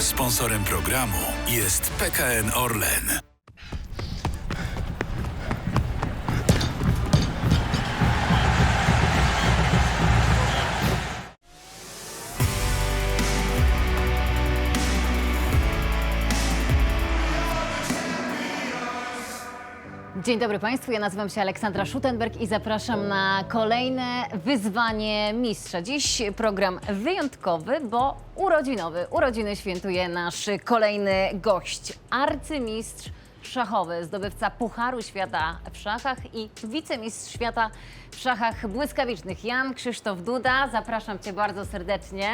Sponsorem programu jest PKN Orlen. Dzień dobry Państwu, ja nazywam się Aleksandra Schutenberg i zapraszam na kolejne wyzwanie mistrza. Dziś program wyjątkowy, bo urodzinowy. Urodziny świętuje nasz kolejny gość, arcymistrz szachowy, zdobywca Pucharu Świata w szachach i wicemistrz świata w szachach błyskawicznych. Jan Krzysztof Duda, zapraszam Cię bardzo serdecznie.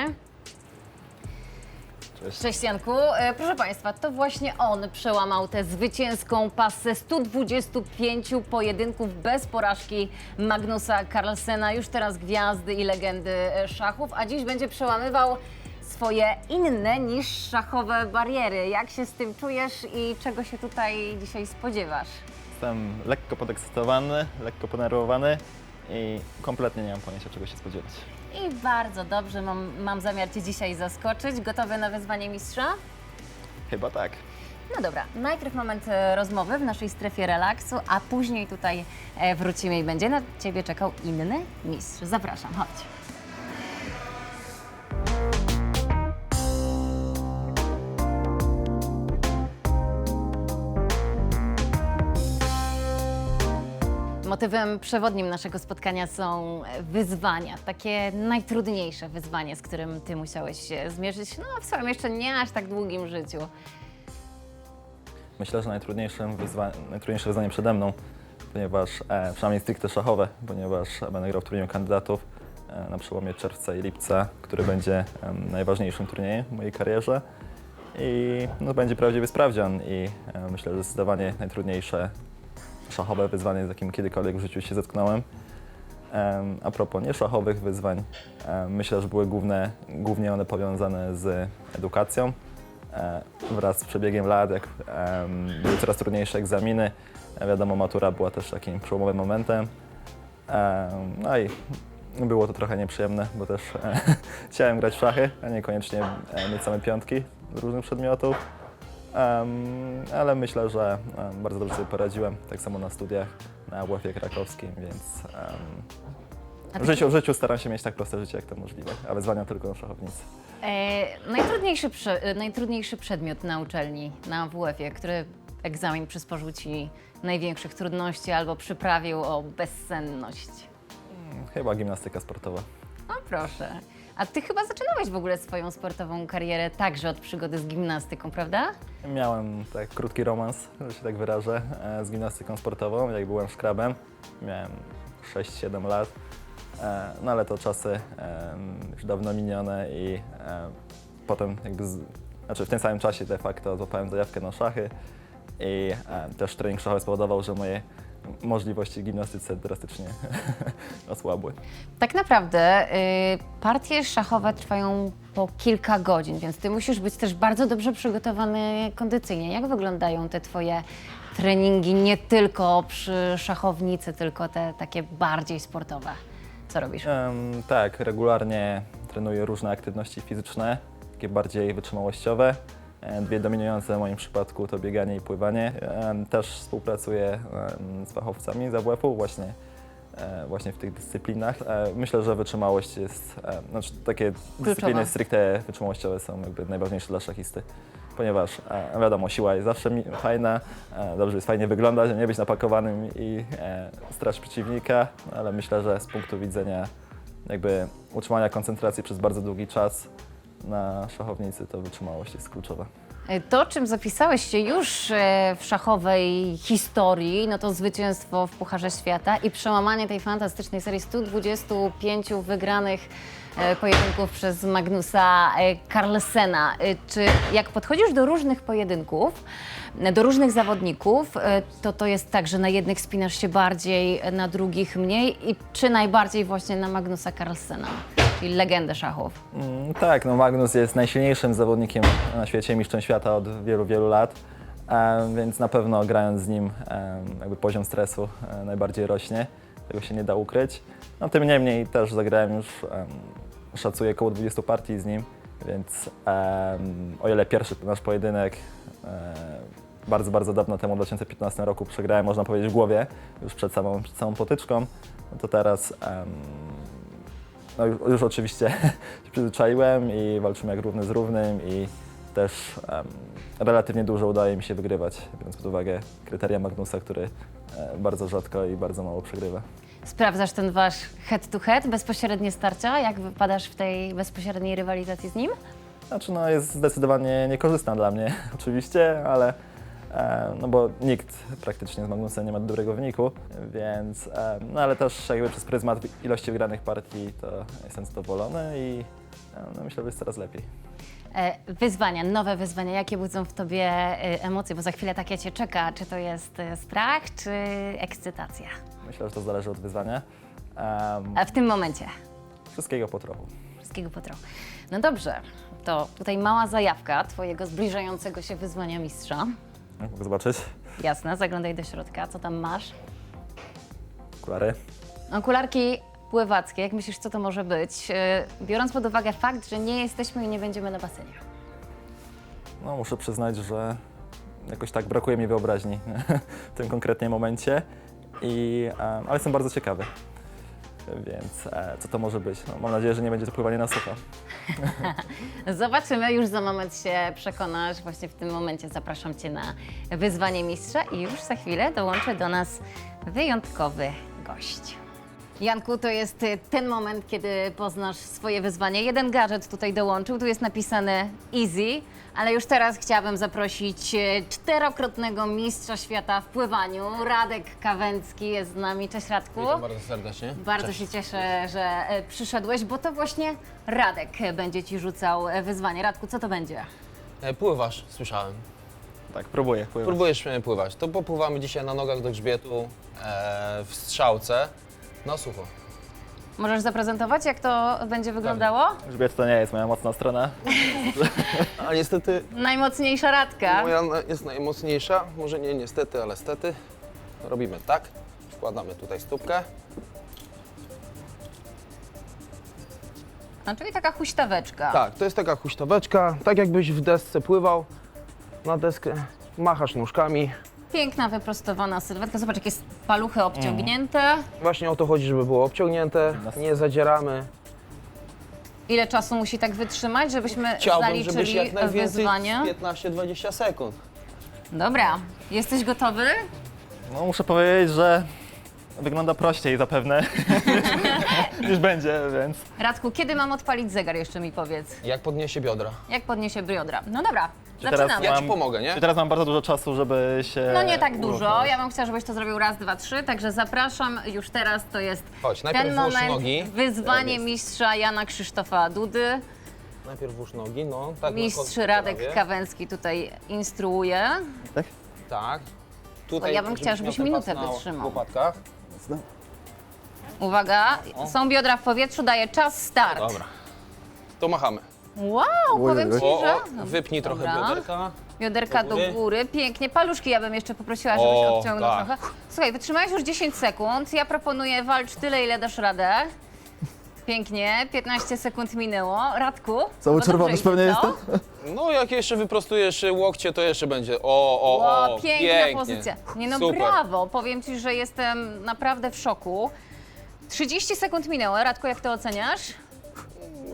Cześć. Cześć Janku. E, Proszę Państwa, to właśnie on przełamał tę zwycięską pasę 125 pojedynków bez porażki Magnusa Carlsena, już teraz gwiazdy i legendy e, szachów, a dziś będzie przełamywał swoje inne niż szachowe bariery. Jak się z tym czujesz i czego się tutaj dzisiaj spodziewasz? Jestem lekko podekscytowany, lekko ponerwowany i kompletnie nie mam pojęcia, czego się spodziewać. I bardzo dobrze, mam, mam zamiar Cię dzisiaj zaskoczyć. Gotowy na wyzwanie mistrza? Chyba tak. No dobra, najpierw moment e, rozmowy w naszej strefie relaksu, a później tutaj e, wrócimy i będzie na Ciebie czekał inny mistrz. Zapraszam, chodź. Motywem przewodnim naszego spotkania są wyzwania, takie najtrudniejsze wyzwanie, z którym Ty musiałeś się zmierzyć, no w swoim jeszcze nie aż tak długim życiu. Myślę, że najtrudniejszym wyzwa- najtrudniejsze wyzwanie przede mną, ponieważ, e, przynajmniej stricte szachowe, ponieważ będę grał w turnieju kandydatów e, na przełomie czerwca i lipca, który będzie najważniejszym turniejem w mojej karierze. I no, będzie prawdziwy sprawdzian i e, myślę, że zdecydowanie najtrudniejsze szachowe wyzwanie, z jakim kiedykolwiek w życiu się zetknąłem. Em, A propos nieszachowych wyzwań, myślę, że były główne, głównie one powiązane z edukacją. E, Wraz z przebiegiem lat, jak były coraz trudniejsze egzaminy, e, wiadomo, matura była też takim przełomowym momentem. Em, No i było to trochę nieprzyjemne, bo też e, chciałem grać w szachy, a niekoniecznie mieć same piątki z różnych przedmiotów. Ale myślę, że bardzo dobrze sobie poradziłem, tak samo na studiach na WF-ie krakowskim, więc w, życiu, w życiu staram się mieć tak proste życie, jak to możliwe, a wyzwania tylko na szachownicy. E, najtrudniejszy, prze, e, najtrudniejszy przedmiot na uczelni, na WF-ie, który egzamin przysporzył Ci największych trudności albo przyprawił o bezsenność? Chyba gimnastyka sportowa. O proszę. A Ty chyba zaczynałeś w ogóle swoją sportową karierę także od przygody z gimnastyką, prawda? Miałem tak krótki romans, że się tak wyrażę, e, z gimnastyką sportową, jak byłem szkrabem. Miałem 6-7 lat, e, no ale to czasy już dawno minione i e, potem jakby, z, znaczy w tym samym czasie de facto złapałem zajawkę na szachy i też trening szachowy spowodował, że moje możliwości gimnastyce drastycznie osłabły. Tak naprawdę y, partie szachowe trwają po kilka godzin, więc ty musisz być też bardzo dobrze przygotowany kondycyjnie. Jak wyglądają te twoje treningi nie tylko przy szachownicy, tylko te takie bardziej sportowe? Co robisz? Em, tak, regularnie trenuję różne aktywności fizyczne, takie bardziej wytrzymałościowe. E, Dwie dominujące w moim przypadku to bieganie i pływanie. Em, Też współpracuję em, z fachowcami z AWF-u właśnie, e, właśnie w tych dyscyplinach. E, Myślę, że wytrzymałość jest, e, znaczy takie dyscypliny stricte wytrzymałościowe są jakby najważniejsze dla szachisty. Ponieważ e, wiadomo, siła jest zawsze mi- fajna, e, dobrze jest fajnie wyglądać, nie być napakowanym i e, strać przeciwnika, ale myślę, że z punktu widzenia jakby utrzymania koncentracji przez bardzo długi czas na szachownicy, to wytrzymałość jest kluczowa. To, czym zapisałeś się już e, w szachowej historii, no to zwycięstwo w Pucharze Świata i przełamanie tej fantastycznej serii 125 wygranych e, pojedynków przez Magnusa e, Carlsena. E, Czy jak podchodzisz do różnych pojedynków, e, do różnych zawodników, e, to to jest tak, że na jednych spinasz się bardziej, e, na drugich mniej i czy najbardziej właśnie na Magnusa Carlsena, czyli legendę szachów? Mm, tak, no Magnus jest najsilniejszym zawodnikiem na świecie, mistrzem świata od wielu, wielu lat, więc na pewno grając z nim jakby poziom stresu e, najbardziej rośnie, tego się nie da ukryć. No tym niemniej też zagrałem już, szacuję około 20 partii z nim Więc o ile pierwszy nasz pojedynek e, bardzo, bardzo dawno temu, w 2015 roku przegrałem, można powiedzieć, w głowie, już przed samą, przed samą potyczką, no to teraz no już, już oczywiście się przyzwyczaiłem i walczymy jak równy z równym i też em, relatywnie dużo udaje mi się wygrywać, biorąc pod uwagę kryteria Magnusa, który e, bardzo rzadko i bardzo mało przegrywa. Sprawdzasz ten wasz head-to-head, bezpośrednie starcia? Jak wypadasz w tej bezpośredniej rywalizacji z nim? Znaczy no jest zdecydowanie niekorzystna dla mnie oczywiście, ale no bo nikt praktycznie z Magnusem nie ma dobrego wyniku, więc e, no ale też jakby przez pryzmat ilości wygranych partii to jestem zadowolony i e, no myślę, że jest coraz lepiej. E, Wyzwania, nowe wyzwania, jakie budzą w tobie e, emocje? Bo za chwilę takie cię czeka. Czy to jest e, strach, czy ekscytacja? Myślę, że to zależy od wyzwania. Em, A w tym momencie wszystkiego po trochu. wszystkiego po trochu. No dobrze, to tutaj mała zajawka twojego zbliżającego się wyzwania mistrza. Mogę zobaczyć Jasne, zaglądaj do środka. Co tam masz? okulary. Okularki pływackie. Jak myślisz, co to może być? E, Biorąc pod uwagę fakt, że nie jesteśmy i nie będziemy na basenie. No muszę przyznać, że jakoś tak brakuje mi wyobraźni w tym konkretnym momencie, i, em, ale jestem bardzo ciekawy. Więc e, co to może być? No, mam nadzieję, że nie będzie to pływanie na sucho. Zobaczymy, już za moment się przekonasz. Właśnie w tym momencie zapraszam Cię na wyzwanie mistrza i już za chwilę dołączy do nas wyjątkowy gość. Janku, to jest y, ten moment, kiedy poznasz swoje wyzwanie. Jeden gadżet tutaj dołączył, tu jest napisane easy, ale już teraz chciałabym zaprosić y, czterokrotnego mistrza świata w pływaniu. Radek Kawęcki jest z nami. Cześć Radku. Witam bardzo serdecznie. Bardzo Cześć. się cieszę, że e, przyszedłeś, bo to właśnie Radek będzie Ci rzucał wyzwanie. Radku, co to będzie? E, Pływasz, słyszałem. Tak, próbuję. pływać. Próbujesz e, pływać. To popływamy dzisiaj na nogach do grzbietu e, w strzałce na sucho. Możesz zaprezentować, jak to będzie wyglądało? Grzbiet to nie jest moja mocna strona. A niestety Najmocniejsza Radka. moja na- jest najmocniejsza. Może nie niestety, ale stety. Robimy tak. Wkładamy tutaj stópkę. A, czyli taka huśtaweczka. Tak, to jest taka huśtaweczka. Tak jakbyś w desce pływał. Na deskę machasz nóżkami. Piękna, wyprostowana sylwetka. Zobacz, jakie paluchy obciągnięte. Właśnie o to chodzi, żeby było obciągnięte. Nie zadzieramy. Ile czasu musi tak wytrzymać, żebyśmy Chciałbym, żebyś zaliczyli jak najwięcej wyzwanie? 15-20 sekund. Dobra, jesteś gotowy? No muszę powiedzieć, że wygląda prościej zapewne niż będzie, więc Radku, kiedy mam odpalić zegar, jeszcze mi powiedz. Jak podniesie biodra? Jak podniesie biodra? No dobra, teraz zaczynamy. Ja ci pomogę, nie? I teraz mam bardzo dużo czasu, żeby się No nie tak dużo. uruchomić. Ja bym chciała, żebyś to zrobił raz, dwa, trzy. Także zapraszam już teraz. To jest Chodź, najpierw ten włóż moment. nogi. Wyzwanie jest. mistrza Jana Krzysztofa Dudy. Najpierw włóż nogi, no. Tak na Mistrz Radek. Kawęcki tutaj instruuje. Tak? Tak. O, ja bym chciała, miał żebyś ten minutę pas na wytrzymał. łopatkach. Uwaga, są biodra w powietrzu, daje czas, start. Dobra. To machamy. Wow, powiem Ci, O, że... o, wypnij trochę Dobra. bioderka. Bioderka do do góry. góry, pięknie. Paluszki ja bym jeszcze poprosiła, żebyś O, odciągnął tak. trochę. Słuchaj, wytrzymałeś już 10 sekund. Ja proponuję walcz tyle, ile dasz radę. Pięknie, 15 sekund minęło. Radku? Cały czerwony dobrze pewnie jestem? No jak jeszcze wyprostujesz łokcie, to jeszcze będzie. O, o, o, O, piękna pięknie. pozycja. Nie no, Super. brawo. Powiem Ci, że jestem naprawdę w szoku. 30 sekund minęło. Radku, jak to oceniasz?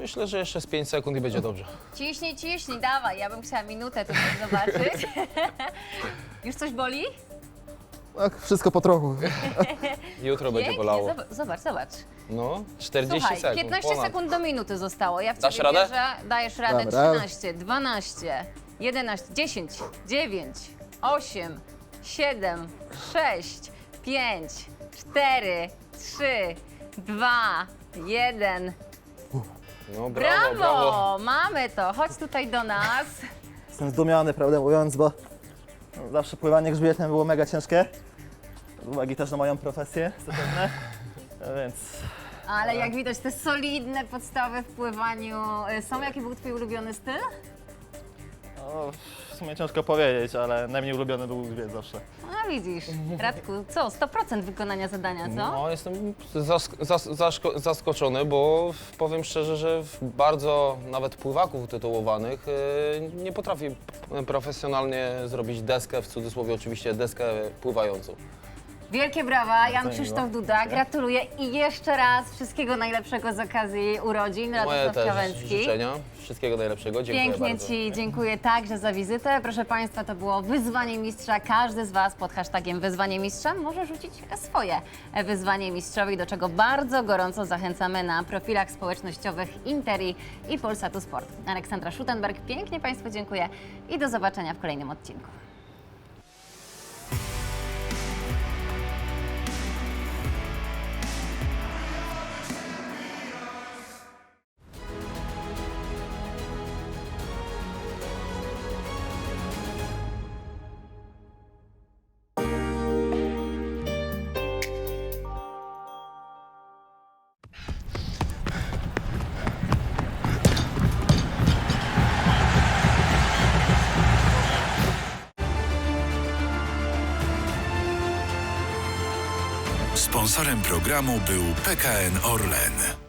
Myślę, że jeszcze z 5 sekund i będzie dobrze. Ciśnij, ciśnij, dawaj. Ja bym chciała minutę tutaj zobaczyć. Już coś boli? Tak, wszystko po trochu. Jutro będzie Pięknie, bolało. zobacz, zobacz, zobacz. No, 40 Słuchaj, sekund. 15 ponad. sekund do minuty zostało. Ja w Dasz ciebie radę? wierzę. Dajesz radę. Dobra. 13, 12, 11, 10, 9, 8, 7, 6, 5, 4, 3, 2, 1. No, brawo, Brawo! brawo. Mamy to. Chodź tutaj do nas. Jestem zdumiony, prawdę mówiąc, bo zawsze pływanie grzbietem było mega ciężkie. Z uwagi też na moją profesję, zapewne. Więc Ale jak widać, te solidne podstawy w pływaniu y, są. Jaki był twój ulubiony styl? No, w sumie ciężko powiedzieć, ale najmniej ulubiony był dwie zawsze. No widzisz, Radku, co, 100% wykonania zadania, co? No, jestem zask zas zaszko- zaskoczony, bo powiem szczerze, że w bardzo nawet pływaków tytułowanych yy, nie potrafi p- profesjonalnie zrobić deskę, w cudzysłowie oczywiście deskę pływającą. Wielkie brawa, Jan Krzysztof. Duda, gratuluję i jeszcze raz wszystkiego najlepszego z okazji urodzin, Moje Radosław też Kawęcki. życzenia. Wszystkiego najlepszego. Dziękuję Pięknie bardzo. Ci dziękuję także za wizytę. Proszę Państwa, to było Wyzwanie Mistrza. Każdy z Was pod hashtagiem Wyzwanie Mistrza może rzucić swoje wyzwanie mistrzowi, do czego bardzo gorąco zachęcamy na profilach społecznościowych Interi i Polsatu Sport. Aleksandra Schutenberg, pięknie Państwu dziękuję i do zobaczenia w kolejnym odcinku. Sponsorem programu był PKN Orlen.